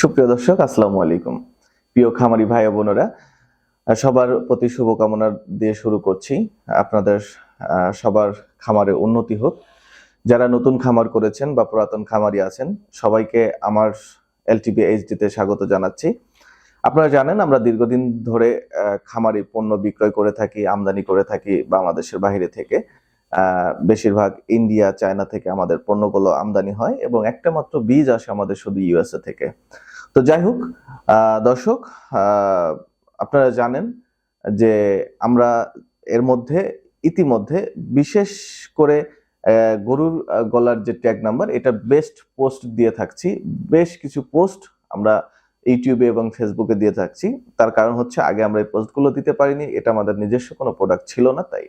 সুপ্রিয় দর্শক, আসসালামু আলাইকুম। প্রিয় খামারি ভাই বোনেরা, সবার প্রতি শুভকামনা দিয়ে শুরু করছি। আপনাদের সবার খামারে উন্নতি হোক। যারা নতুন খামার করেছেন বা পুরাতন খামারি আছেন, সবাইকে আমার এলটিবি এইচডিতে স্বাগত জানাচ্ছি। আপনারা জানেন, আমরা দীর্ঘদিন ধরে খামারি পণ্য বিক্রয় করে থাকি, আমদানি করে থাকি বাংলাদেশের বাইরে থেকে। বেশিরভাগ ইন্ডিয়া, চায়না থেকে আমাদের পণ্যগুলো আমদানি হয় এবং একটা মাত্র বীজ আসে আমাদের শুধু ইউএসএ থেকে। তো যাই হোক দর্শক আপনারা জানেন যে আমরা এর মধ্যে, ইতিমধ্যে বিশেষ করে গরুর গলার যে ট্যাগ নাম্বার এটা বেস্ট পোস্ট দিয়ে থাকছি। বেশ কিছু পোস্ট আমরা ইউটিউবে এবং ফেসবুকে দিয়ে থাকছি। তার কারণ হচ্ছে, আগে আমরা এই পোস্টগুলো দিতে পারিনি, এটা আমাদের নিজস্ব কোনো প্রোডাক্ট ছিল না, তাই।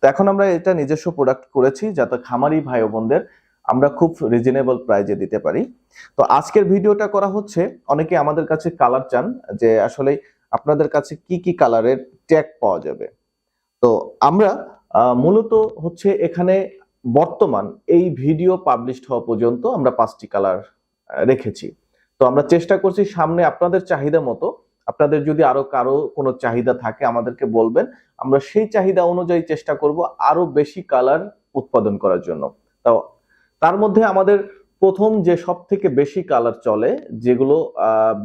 তো এখন আমরা এটা নিজস্ব প্রোডাক্ট করেছি যাতে খামারি ভাই বোনদের আমরা খুব রিজনেবল প্রাইজে দিতে পারি। তো আজকের ভিডিওটা করা হচ্ছে, অনেকে আমাদের কাছে কালার চান যে আসলে আপনাদের কাছে কি কি কালারের ট্যাগ পাওয়া যাবে। তো আমরা মূলত হচ্ছে এখানে বর্তমান এই ভিডিও পাবলিশড হওয়া পর্যন্ত আমরা পাঁচটি কালার রেখেছি। তো আমরা চেষ্টা করছি সামনে আপনাদের চাহিদা মতো আপনাদের যদি আরও কারও কোনো চাহিদা থাকে, আমাদেরকে বলবেন। আমরা সেই চাহিদা অনুযায়ী চেষ্টা করব আরও বেশি কালার উৎপাদন করার জন্য। তাও, তার মধ্যে আমাদের প্রথম যে সব থেকে বেশি কালার চলে, যেগুলো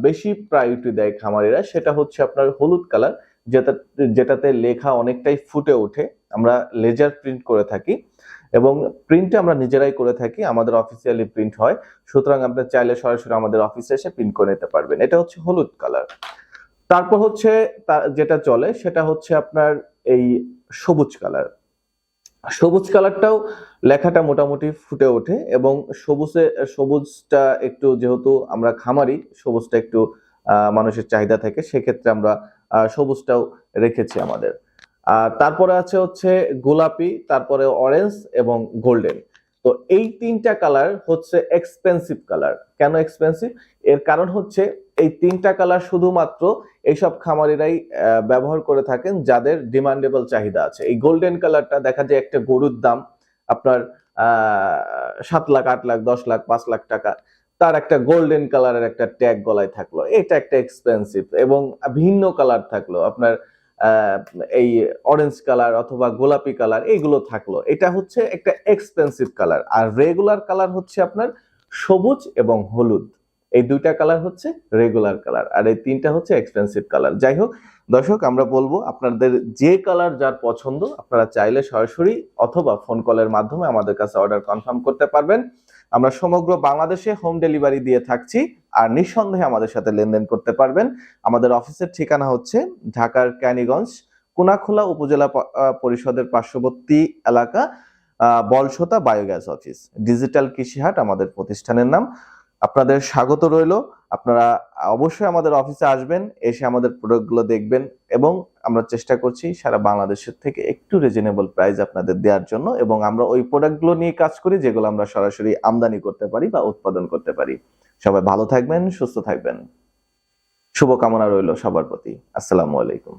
বেশি প্রায়োরিটি দেয় খামারিরা, সেটা হচ্ছে আপনার হলুদ কালার, যেটা, যেটাতে লেখা অনেকটাই ফুটে ওঠে। আমরা লেজার প্রিন্ট করে থাকি এবং প্রিন্টে আমরা নিজেরাই করে থাকি, আমাদের অফিসিয়ালি প্রিন্ট হয়। সুতরাং আপনি চাইলে সরাসরি আমাদের অফিসে এসে প্রিন্ট করে নিতে পারবেন। এটা হচ্ছে হলুদ কালার। তারপর হচ্ছে যেটা চলে সেটা হচ্ছে আপনার এই সবুজ কালার। সবুজ কালারটাও লেখাটা মোটামুটি ফুটে ওঠে এবং সবুজে, সবুজটা একটু যেহেতু আমরা খামারি, সবুজটা একটু মানুষের চাহিদা থাকে, সেক্ষেত্রে আমরা সবুজটাও রেখেছি আমাদের। তারপরে আছে হচ্ছে গোলাপি, তারপরে অরেঞ্জ এবং গোল্ডেন তো এই তিনটা কালার হচ্ছে এক্সপেন্সিভ কালার। কেন এক্সপেন্সিভ এর কারণ হচ্ছে এই তিনটা কালার শুধুমাত্র এইসব খামারিরাই ব্যবহার করে থাকেন যাদের ডিমান্ডেবল চাহিদা আছে। এই গোল্ডেন কালারটা দেখা যায় একটা গরুর দাম আপনার সাত লাখ, আট লাখ, দশ লাখ, পাঁচ লাখ টাকা। তার একটা গোল্ডেন কালারের একটা ট্যাগ গলায় থাকল। এটা একটা এক্সপেন্সিভ এবং ভিন্ন কালার থাকল। আপনার এই অরেঞ্জ কালার অথবা গোলাপি কালার এইগুলো থাকল। এটা হচ্ছে একটা এক্সপেন্সিভ কালার আর রেগুলার কালার হচ্ছে আপনার সবুজ এবং হলুদ। এই দুইটা কালার হচ্ছে রেগুলার কালার আর এই তিনটা হচ্ছে এক্সপেন্সিভ কালার যাই হোক, দর্শক, আমরা বলব আপনাদের যে কালার যার পছন্দ, আপনারা চাইলে সরাসরি অথবা ফোন কলের মাধ্যমে আমাদের কাছে অর্ডার কনফার্ম করতে পারবেন। আমরা সমগ্র বাংলাদেশে হোম ডেলিভারি দিয়ে থাকছি আর নিঃসন্দেহে আমাদের সাথে লেনদেন করতে পারবেন। আমাদের অফিসের ঠিকানা হচ্ছে ঢাকার ক্যানিগঞ্জ, কোনাখোলা উপজেলা পরিষদের পার্শ্ববর্তী এলাকা বলসতা বায়োগ্যাস অফিস ডিজিটাল কৃষিহাট আমাদের প্রতিষ্ঠানের নাম। আপনাদের স্বাগত রইল। আপনারা অবশ্যই আমাদের অফিসে আসবেন, এসে আমাদের প্রোডাক্টগুলো দেখবেন এবং আমরা চেষ্টা করছি সারা বাংলাদেশের থেকে একটু রিজনেবল প্রাইস আপনাদের দেওয়ার জন্য এবং আমরা ওই প্রোডাক্টগুলো নিয়ে কাজ করি যেগুলো আমরা সরাসরি আমদানি করতে পারি বা উৎপাদন করতে পারি। সবাই ভালো থাকবেন, সুস্থ থাকবেন। শুভকামনা রইল সবার প্রতি। আসসালামু আলাইকুম।